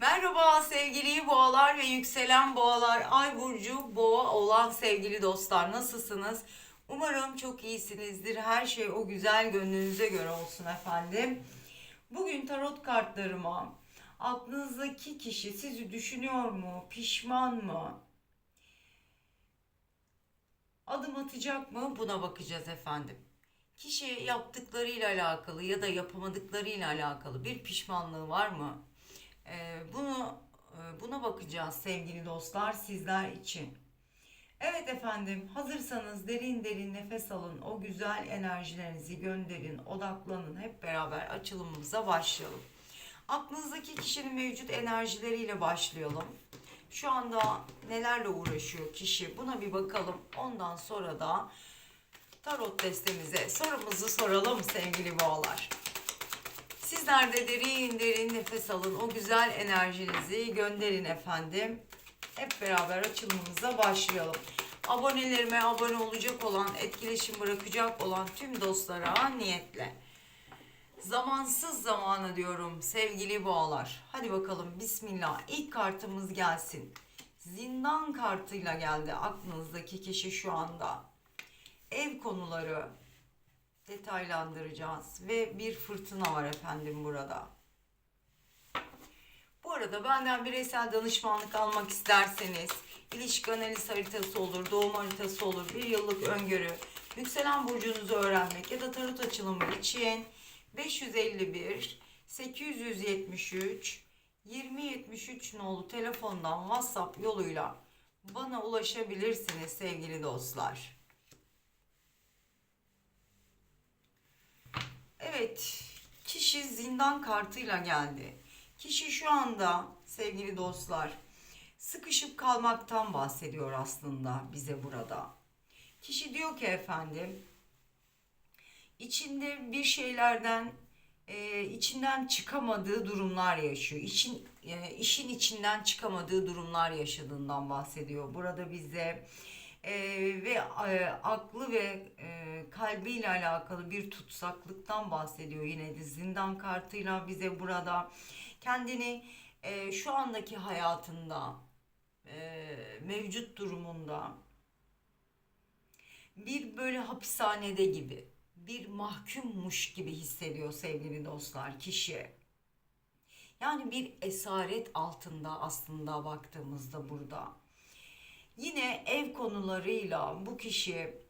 Merhaba sevgili boğalar ve yükselen boğalar, ay burcu boğa olan sevgili dostlar nasılsınız? Umarım çok iyisinizdir. Her şey o güzel gönlünüze göre olsun efendim. Bugün tarot kartlarıma aklınızdaki kişi sizi düşünüyor mu, pişman mı? Adım atacak mı? Buna bakacağız efendim. Kişi yaptıklarıyla alakalı ya da yapamadıklarıyla alakalı bir pişmanlığı var mı? Ee, bunu e, buna bakacağız sevgili dostlar sizler için. Evet efendim hazırsanız derin derin nefes alın. O güzel enerjilerinizi gönderin, odaklanın. Hep beraber açılımımıza başlayalım. Aklınızdaki kişinin mevcut enerjileriyle başlayalım. Şu anda nelerle uğraşıyor kişi buna bir bakalım. Ondan sonra da tarot destemize sorumuzu soralım sevgili boğalar. Sizler de derin derin nefes alın. O güzel enerjinizi gönderin efendim. Hep beraber açılımımıza başlayalım. Abonelerime abone olacak olan, etkileşim bırakacak olan tüm dostlara niyetle. Zamansız zamanı diyorum sevgili boğalar. Hadi bakalım bismillah. İlk kartımız gelsin. Zindan kartıyla geldi aklınızdaki kişi şu anda. Ev konuları, detaylandıracağız ve bir fırtına var efendim burada. Bu arada benden bireysel danışmanlık almak isterseniz ilişki analiz haritası olur, doğum haritası olur, bir yıllık öngörü, yükselen burcunuzu öğrenmek ya da tarot açılımı için 551 873 2073 nolu telefondan WhatsApp yoluyla bana ulaşabilirsiniz sevgili dostlar. Evet, kişi zindan kartıyla geldi. Kişi şu anda sevgili dostlar sıkışıp kalmaktan bahsediyor aslında bize burada. Kişi diyor ki efendim içinde bir şeylerden e, içinden çıkamadığı durumlar yaşıyor. İşin e, işin içinden çıkamadığı durumlar yaşadığından bahsediyor. Burada bize e, ve e, aklı ve e, kalbiyle alakalı bir tutsaklıktan bahsediyor yine de zindan kartıyla bize burada kendini e, şu andaki hayatında e, mevcut durumunda bir böyle hapishanede gibi bir mahkummuş gibi hissediyor sevgili dostlar kişi. Yani bir esaret altında aslında baktığımızda burada. Yine ev konularıyla bu kişi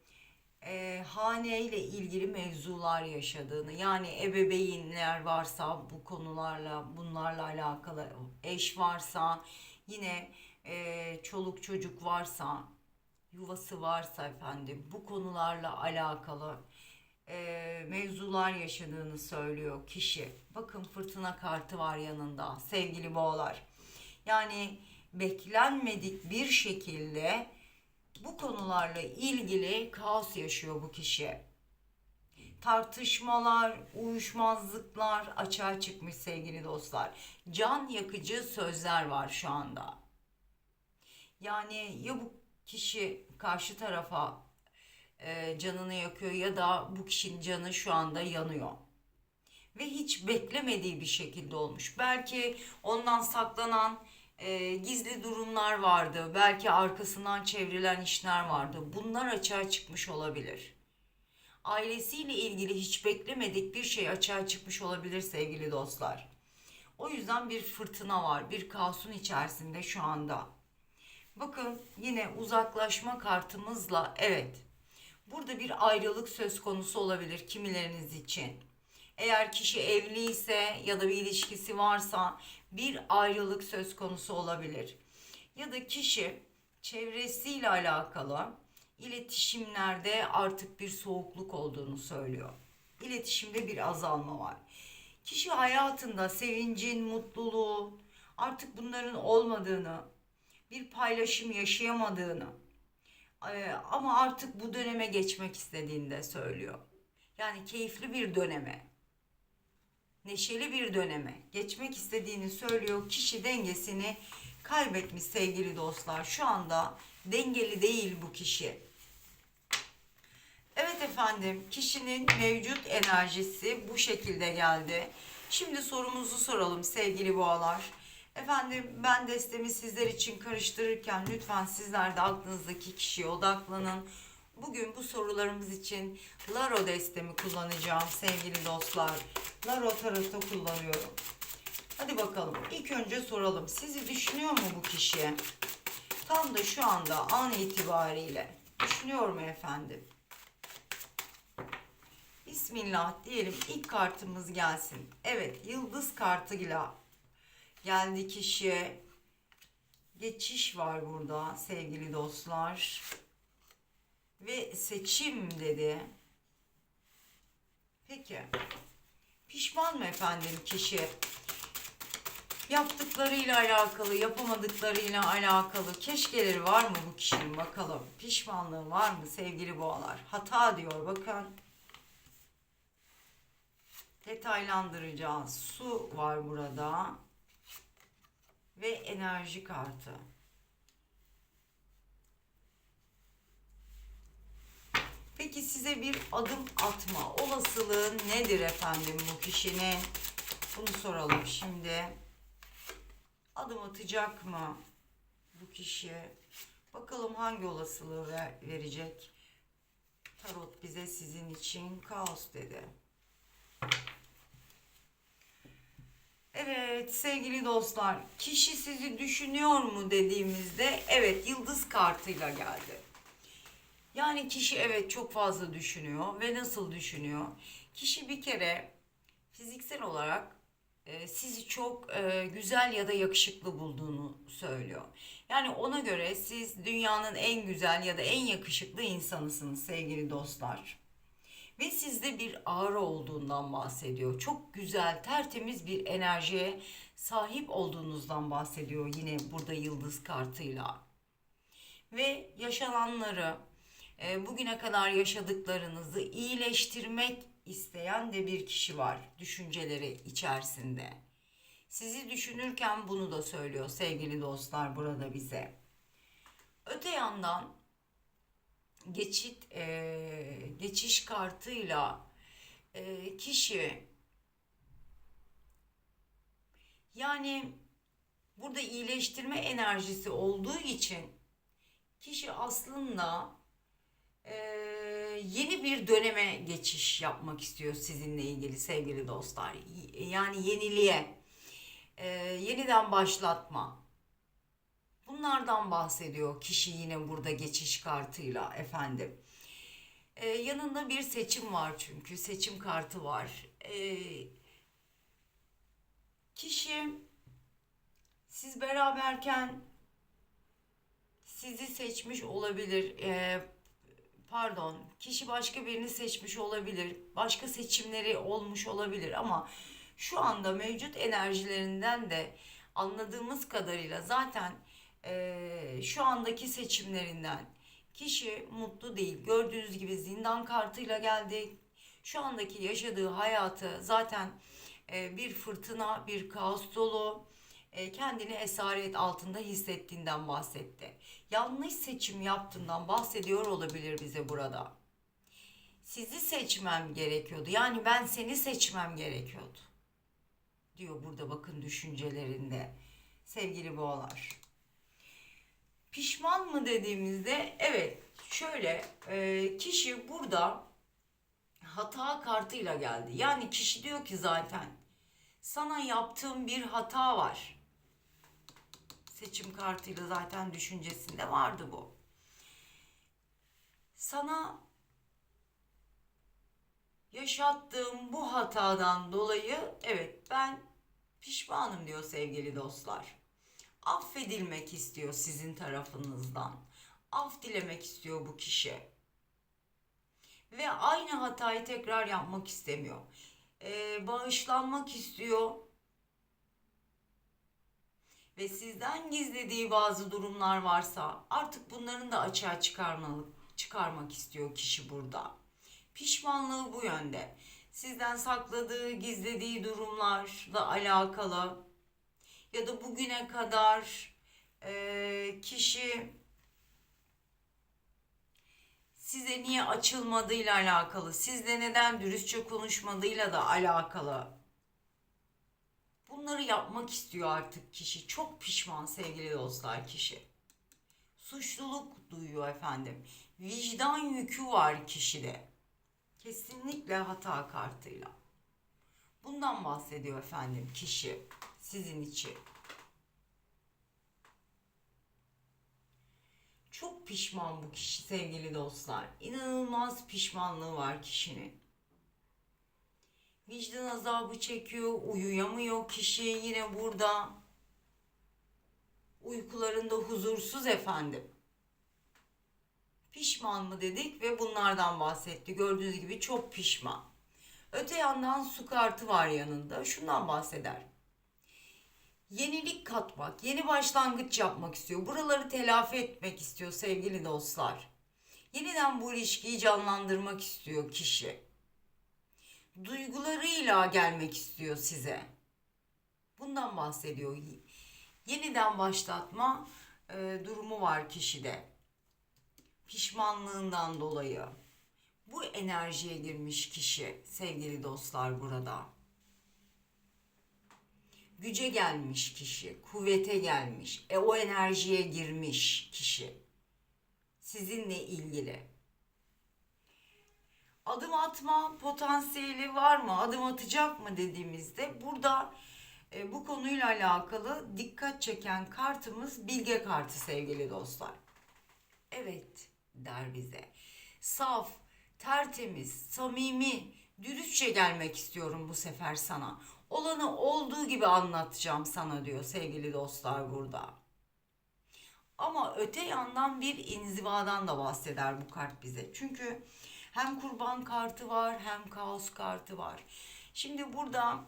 e, hane ile ilgili mevzular yaşadığını yani ebeveynler varsa bu konularla bunlarla alakalı eş varsa yine e, çoluk çocuk varsa yuvası varsa efendim bu konularla alakalı e, mevzular yaşadığını söylüyor kişi. Bakın fırtına kartı var yanında sevgili boğalar. Yani beklenmedik bir şekilde bu konularla ilgili kaos yaşıyor bu kişi. Tartışmalar, uyuşmazlıklar açığa çıkmış sevgili dostlar. Can yakıcı sözler var şu anda. Yani ya bu kişi karşı tarafa e, canını yakıyor ya da bu kişinin canı şu anda yanıyor. Ve hiç beklemediği bir şekilde olmuş. Belki ondan saklanan e, gizli durumlar vardı. Belki arkasından çevrilen işler vardı. Bunlar açığa çıkmış olabilir. Ailesiyle ilgili hiç beklemedik bir şey açığa çıkmış olabilir sevgili dostlar. O yüzden bir fırtına var. Bir kaosun içerisinde şu anda. Bakın yine uzaklaşma kartımızla evet. Burada bir ayrılık söz konusu olabilir kimileriniz için. Eğer kişi evliyse ya da bir ilişkisi varsa bir ayrılık söz konusu olabilir. Ya da kişi çevresiyle alakalı iletişimlerde artık bir soğukluk olduğunu söylüyor. İletişimde bir azalma var. Kişi hayatında sevincin, mutluluğun artık bunların olmadığını, bir paylaşım yaşayamadığını e, ama artık bu döneme geçmek istediğini de söylüyor. Yani keyifli bir döneme, neşeli bir döneme geçmek istediğini söylüyor. Kişi dengesini kaybetmiş sevgili dostlar. Şu anda dengeli değil bu kişi. Evet efendim, kişinin mevcut enerjisi bu şekilde geldi. Şimdi sorumuzu soralım sevgili boğalar. Efendim ben destemi sizler için karıştırırken lütfen sizler de aklınızdaki kişiye odaklanın. Bugün bu sorularımız için Laro destemi kullanacağım sevgili dostlar. Laro tarot'u kullanıyorum. Hadi bakalım. İlk önce soralım. Sizi düşünüyor mu bu kişi? Tam da şu anda an itibariyle. Düşünüyor mu efendim? Bismillah diyelim. İlk kartımız gelsin. Evet, yıldız kartıyla geldi kişi. Geçiş var burada sevgili dostlar. Ve seçim dedi. Peki. Pişman mı efendim kişi? Yaptıklarıyla alakalı, yapamadıklarıyla alakalı keşkeleri var mı bu kişinin bakalım. Pişmanlığı var mı sevgili boğalar? Hata diyor bakın. Detaylandıracağız. Su var burada. Ve enerji kartı. Peki size bir adım atma olasılığı nedir efendim bu kişinin? Bunu soralım şimdi. Adım atacak mı bu kişi? Bakalım hangi olasılığı ver- verecek? Tarot bize sizin için kaos dedi. Evet sevgili dostlar, kişi sizi düşünüyor mu dediğimizde evet yıldız kartıyla geldi. Yani kişi evet çok fazla düşünüyor ve nasıl düşünüyor? Kişi bir kere fiziksel olarak e, sizi çok e, güzel ya da yakışıklı bulduğunu söylüyor. Yani ona göre siz dünyanın en güzel ya da en yakışıklı insanısınız sevgili dostlar. Ve sizde bir aura olduğundan bahsediyor. Çok güzel, tertemiz bir enerjiye sahip olduğunuzdan bahsediyor yine burada yıldız kartıyla. Ve yaşananları, bugüne kadar yaşadıklarınızı iyileştirmek isteyen de bir kişi var düşünceleri içerisinde. Sizi düşünürken bunu da söylüyor sevgili dostlar burada bize. Öte yandan geçit e, geçiş kartıyla e, kişi yani burada iyileştirme enerjisi olduğu için kişi aslında e, yeni bir döneme geçiş yapmak istiyor sizinle ilgili sevgili dostlar. Yani yeniliğe, e, yeniden başlatma. Bunlardan bahsediyor kişi yine burada geçiş kartıyla efendim. E, yanında bir seçim var çünkü seçim kartı var. E, kişi siz beraberken sizi seçmiş olabilir. E, pardon, kişi başka birini seçmiş olabilir. Başka seçimleri olmuş olabilir ama şu anda mevcut enerjilerinden de anladığımız kadarıyla zaten eee, şu andaki seçimlerinden kişi mutlu değil. Gördüğünüz gibi zindan kartıyla geldi. Şu andaki yaşadığı hayatı zaten eee, bir fırtına, bir kaos dolu, kendini esaret altında hissettiğinden bahsetti. Yanlış seçim yaptığından bahsediyor olabilir bize burada. Sizi seçmem gerekiyordu. Yani ben seni seçmem gerekiyordu. Diyor burada bakın düşüncelerinde sevgili boğalar. Pişman mı dediğimizde evet şöyle e, kişi burada hata kartıyla geldi. Yani kişi diyor ki zaten sana yaptığım bir hata var. Seçim kartıyla zaten düşüncesinde vardı bu. Sana yaşattığım bu hatadan dolayı evet ben pişmanım diyor sevgili dostlar. Affedilmek istiyor sizin tarafınızdan. Af dilemek istiyor bu kişi. Ve aynı hatayı tekrar yapmak istemiyor. Ee, bağışlanmak istiyor. Ve sizden gizlediği bazı durumlar varsa artık bunların da açığa çıkarmalı, çıkarmak istiyor kişi burada. Pişmanlığı bu yönde. Sizden sakladığı, gizlediği durumlarla alakalı ya da bugüne kadar e, kişi size niye açılmadığıyla alakalı, sizle neden dürüstçe konuşmadığıyla da alakalı Bunları yapmak istiyor artık kişi. Çok pişman sevgili dostlar kişi. Suçluluk duyuyor efendim. Vicdan yükü var kişide. Kesinlikle hata kartıyla. Bundan bahsediyor efendim kişi sizin için. Çok pişman bu kişi sevgili dostlar. İnanılmaz pişmanlığı var kişinin. Vicdan azabı çekiyor, uyuyamıyor kişi yine burada. Uykularında huzursuz efendim. Pişman mı dedik ve bunlardan bahsetti. Gördüğünüz gibi çok pişman. Öte yandan su kartı var yanında. Şundan bahseder. Yenilik katmak, yeni başlangıç yapmak istiyor. Buraları telafi etmek istiyor sevgili dostlar. Yeniden bu ilişkiyi canlandırmak istiyor kişi. Duygularıyla gelmek istiyor size. Bundan bahsediyor. Yeniden başlatma e, durumu var kişide. Pişmanlığından dolayı. Bu enerjiye girmiş kişi sevgili dostlar burada güce gelmiş kişi, kuvvete gelmiş, e o enerjiye girmiş kişi. Sizinle ilgili. Adım atma potansiyeli var mı? Adım atacak mı dediğimizde burada e, bu konuyla alakalı dikkat çeken kartımız bilge kartı sevgili dostlar. Evet der bize. Saf, tertemiz, samimi, dürüstçe gelmek istiyorum bu sefer sana. Olanı olduğu gibi anlatacağım sana diyor sevgili dostlar burada. Ama öte yandan bir inzivadan da bahseder bu kart bize. Çünkü hem kurban kartı var hem kaos kartı var. Şimdi burada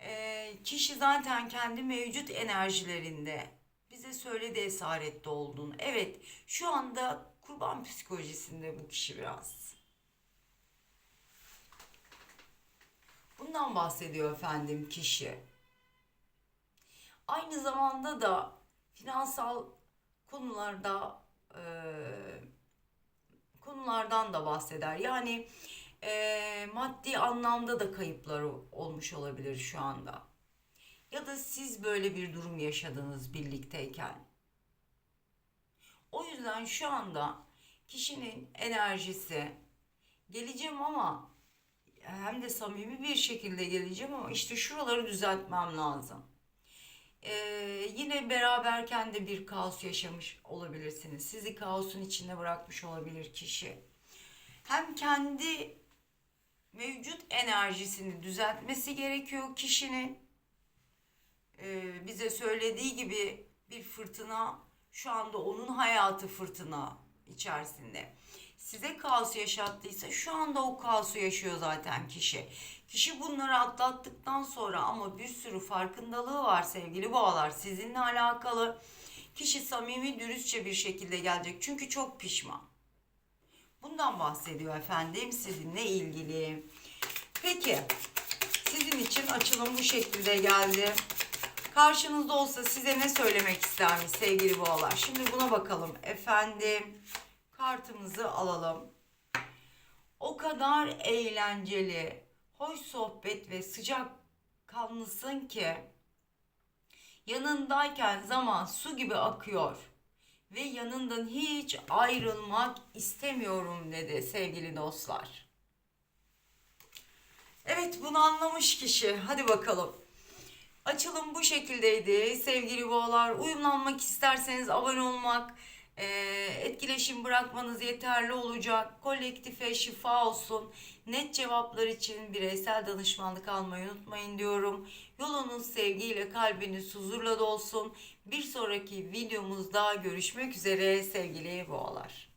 e, kişi zaten kendi mevcut enerjilerinde bize söyledi esarette olduğunu. Evet şu anda kurban psikolojisinde bu kişi biraz. Bundan bahsediyor efendim kişi. Aynı zamanda da finansal konularda e, konulardan da bahseder. Yani e, maddi anlamda da kayıpları olmuş olabilir şu anda. Ya da siz böyle bir durum yaşadınız birlikteyken. O yüzden şu anda kişinin enerjisi geleceğim ama hem de samimi bir şekilde geleceğim ama işte şuraları düzeltmem lazım. Ee, yine beraberken de bir kaos yaşamış olabilirsiniz. Sizi kaosun içinde bırakmış olabilir kişi. Hem kendi mevcut enerjisini düzeltmesi gerekiyor kişinin. Ee, bize söylediği gibi bir fırtına şu anda onun hayatı fırtına içerisinde size kaos yaşattıysa şu anda o kaosu yaşıyor zaten kişi. Kişi bunları atlattıktan sonra ama bir sürü farkındalığı var sevgili boğalar sizinle alakalı. Kişi samimi dürüstçe bir şekilde gelecek çünkü çok pişman. Bundan bahsediyor efendim sizinle ilgili. Peki sizin için açılım bu şekilde geldi. Karşınızda olsa size ne söylemek istermiş sevgili boğalar? Şimdi buna bakalım. Efendim kartımızı alalım. O kadar eğlenceli, hoş sohbet ve sıcak kanlısın ki yanındayken zaman su gibi akıyor ve yanından hiç ayrılmak istemiyorum dedi sevgili dostlar. Evet bunu anlamış kişi. Hadi bakalım. Açılım bu şekildeydi sevgili boğalar. Uyumlanmak isterseniz abone olmak, e, etkileşim bırakmanız yeterli olacak. Kolektife şifa olsun. Net cevaplar için bireysel danışmanlık almayı unutmayın diyorum. Yolunuz sevgiyle, kalbiniz huzurla dolsun. Bir sonraki videomuzda görüşmek üzere sevgili boğalar.